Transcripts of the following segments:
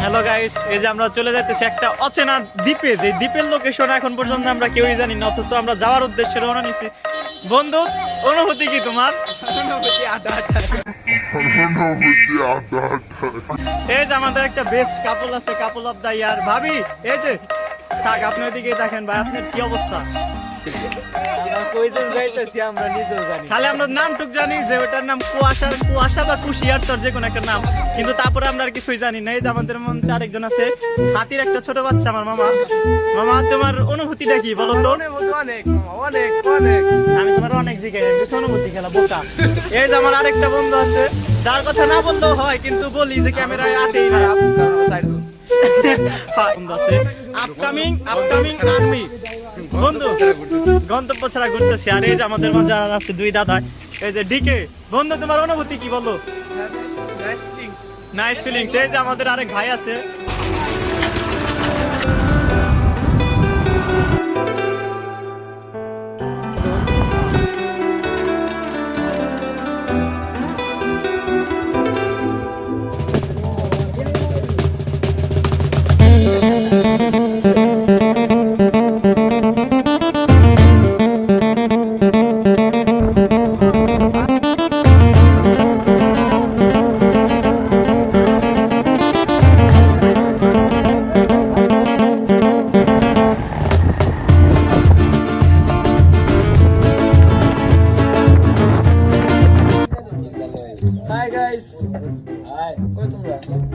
Hello guys এই যে আমরা চলে যাইতেছি একটা অচেনা দ্বীপে। যে দ্বীপের লোকেশন এখন পর্যন্ত আমরা কেউই জানি না অথচ আমরা যাওয়ার উদ্দেশ্যে রওনা নিছি। বন্ধু অনুভূতি কি তোমার? এই যে আমাদের একটা বেস্ট কাপল আছে কাপল অফ দা ইয়ার ভাবি এই যে থাক আপনি ওইদিকে দেখেন ভাই আপনার কি অবস্থা? যাইতেছি আমরা নামটুক জানি যে ওটার নাম কুয়াশার কুয়াশা বা কুশিয়ার তোর যে কোনো একটা নাম। কিন্তু তারপরে আমরা আর কিছুই জানি না। এই যে আমাদের মঞ্চে আরেকজন আছে। হাতির একটা ছোট বাচ্চা আমার মামা। মামা তোমার অনুভূতিটা কি বলো তো? অনেক মামা, অনেক অনেক। আমি তোমার অনেক জিজ্ঞাসা কিছু অনুভূতি খেলা বোকা। এই যে আমার আরেকটা বন্ধু আছে যার কথা না বললেও হয় কিন্তু বলি যে ক্যামেরায় আছেই না আপকামিং আপকামিং আর্মি বন্ধু গন্তব্য ছাড়া ঘুরতেছি। আর এই যে আমাদের মাঝে আর আছে দুই দাদা। এই যে ডিকে বন্ধু তোমার অনুভূতি কি বলো? নাইস ফিলিংস এই যে আমাদের আরেক ভাই আছে।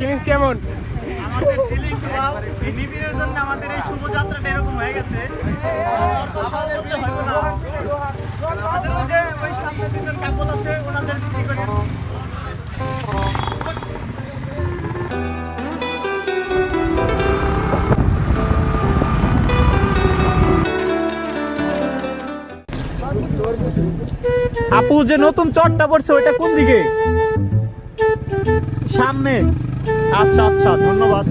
জিনিস কেমন? আমাদের ফিলিংস ওয়াও এই নিবিড়ের জন্য আমাদের এই শুভযাত্রাটা এরকম হয়ে গেছে। আমাদের ওই যে ওই সামনে দুজন কাপল আছে ওনাদের কি করে। আপু যে নতুন চটটা পড়ছে ওইটা কোন দিকে? সামনে। আচ্ছা আচ্ছা ধন্যবাদ।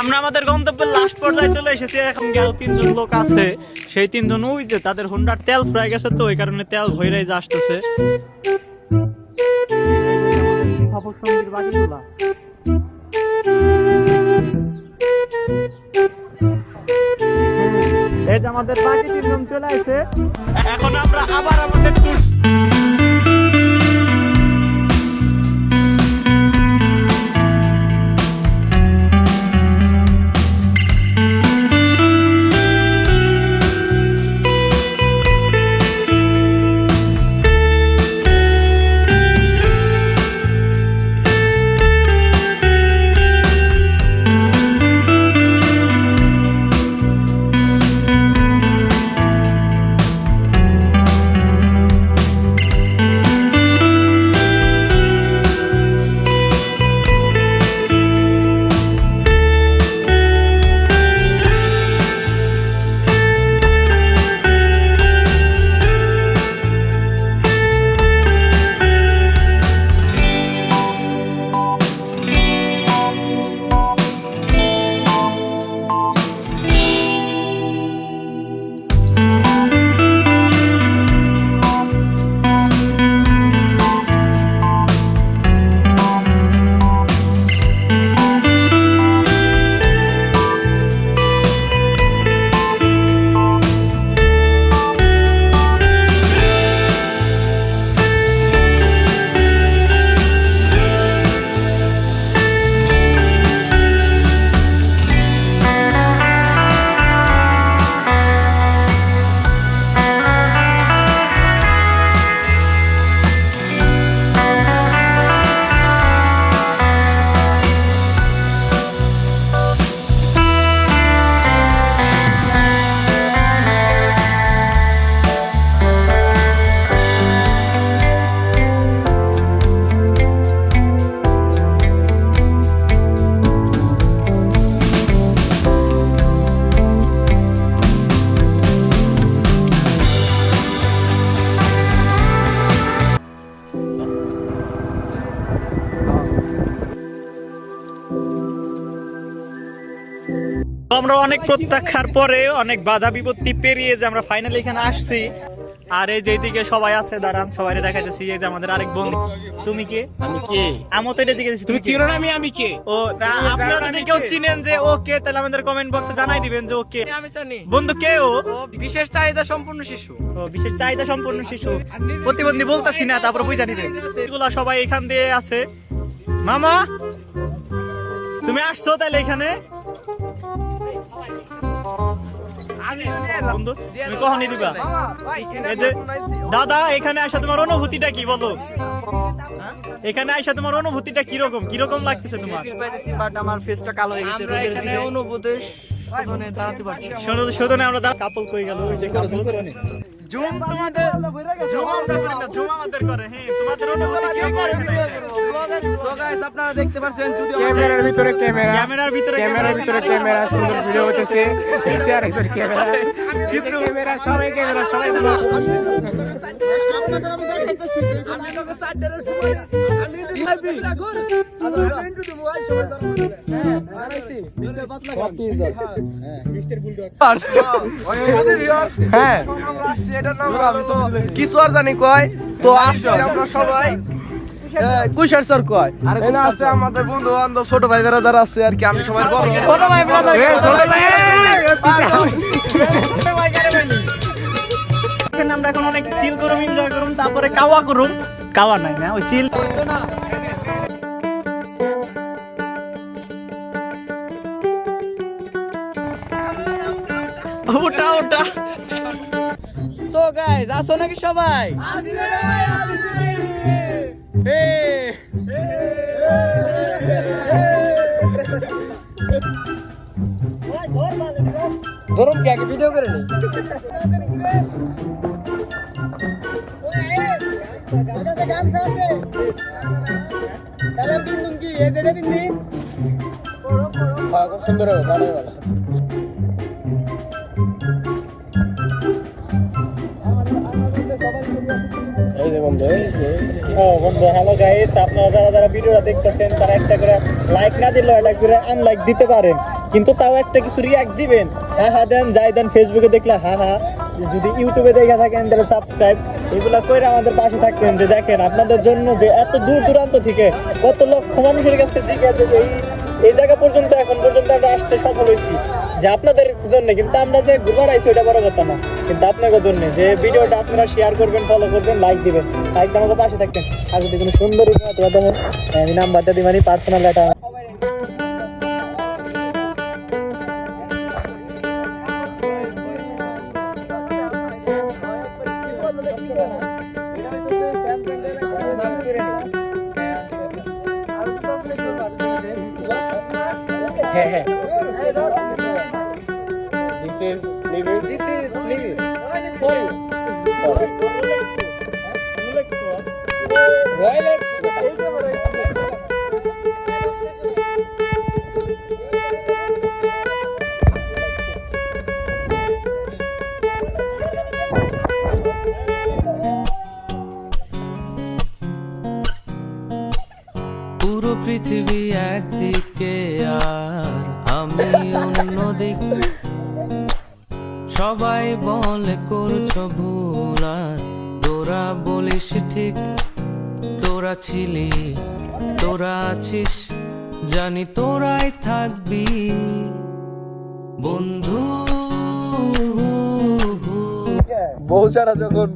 আমরা আমাদের গন্তব্যের লাস্ট পর্যায়ে চলে এসেছি এখন আরও তিনজন লোক আছে। সেই তিনজন ওই যে তাদের হোন্ডার তেল ফুরাই গেছে তো ওই কারণে তেল ভইরাই যে আসতেছে। খবর সঙ্গীর বাকিগুলা এই যে আমাদের বাকি তিনজন চলে আসে। এখন আমরা আবার আমাদের আমরা অনেক প্রত্যাখ্যার পরে অনেক বাধা বিপত্তি পেরিয়ে যে আমরা ফাইনালি এখানে আসছি। আর এই যেদিকে সবাই আছে দাঁড়ান সবাই দেখাইতেছি। এই যে আমাদের আরেক বন্ধু তুমি কে? আমি কে? আমও তো এটা দিকে তুমি চিনো না আমি আমি কে? ও না আপনারা যদি কেউ চিনেন যে ও কে তাহলে আমাদের কমেন্ট বক্সে জানাই দিবেন যে ও কে। আমি জানি। বন্ধু কে ও? বিশেষ চাহিদা সম্পূর্ণ শিশু। ও বিশেষ চাহিদা সম্পন্ন শিশু। প্রতিবন্ধী বলতেছি না তারপর বুঝা নিবে এগুলা সবাই এখান দিয়ে আছে। মামা তুমি আসছো তাহলে এখানে? বন্ধু তুমি কখনই দিবা এই যে দাদা এখানে আসা তোমার অনুভূতিটা কি বলো? হ্যাঁ? এখানে আসা তোমার অনুভূতিটা কীরকম? কীরকম লাগতেছে তোমার? বাট আমার ফেসটা কালো হয়ে গেছে রোদের অনুভূতি দাঁড়াতে পারছি। আমরা দাঁড়া কাপল কই গেল? ওই যে কাপল জুম তোমাদের জুম আমরা করি না জুম আমাদের করে। হ্যাঁ তোমাদের অনুভূতি কীরকম? আপনারা দেখতে পাচ্ছেন যদি ক্যামেরার ভিতরে ক্যামেরা ক্যামেরার ভিতরে ক্যামেরার ভিতরে ক্যামেরা সুন্দর ভিডিও হতেছে পিছে আর একজন ক্যামেরা ক্যামেরা সবাই ক্যামেরা সবাই হ্যাঁ কিছু আর জানি কয় তো আসছি আমরা সবাই কুশার স্যার কয়? এখানে আছে আমাদের বন্ধু বান্ধব ছোট ভাই বেড়াদার আছে আর কি আমি সবাই ছোট ভাই বেড়াদার এখানে আমরা এখন অনেক চিল করুম এনজয় করুম তারপরে কাওয়া করুম। কাওয়া নাই না ওই চিল ওটা ওটা। তো গাইস আছো নাকি সবাই? কি আগে ভিডিও করে নেই খুব সুন্দর ভালো ভালো এই যে বন্ধু হ্যালো গাইস আপনারা যারা যারা ভিডিওটা দেখতেছেন তারা একটা করে লাইক না দিলেও একটা করে আনলাইক দিতে পারেন। কিন্তু তাও একটা কিছু রিয়াক্ট দিবেন। হ্যাঁ হ্যাঁ দেন, যাই, দেন ফেসবুকে দেখলে হ্যাঁ হ্যাঁ যদি ইউটিউবে দেখে থাকেন, তাহলে সাবস্ক্রাইব এগুলা করে আমাদের পাশে থাকবেন। যে দেখেন, আপনাদের জন্য যে এত দূর দূরান্ত থেকে কত লক্ষ মানুষের কাছে জিজ্ঞাসা যে এই এই জায়গা পর্যন্ত, এখন পর্যন্ত আমরা আসতে সফল হয়েছি। যে আপনাদের জন্য, কিন্তু আমরা যে ঘুরবার আইছি ওটা বড় কথা না। কিন্তু আপনাদের জন্য, যে ভিডিওটা আপনারা শেয়ার করবেন ফলো করবেন লাইক দিবেন লাইক আমাদের পাশে থাকবেন। আর যদি কোনো সুন্দর নাম্বারটা দিই মানে পার্সোনাল এটা হ্যাঁ হ্যাঁ This is Nivir. This is Nivir. For you. Rolex. সবাই বলে করছ ভুল তোরা বলিস ঠিক। তোরা ছিলি, তোরা আছিস, জানি তোরাই থাকবি। বন্ধু, বউ ছাড়া যখন.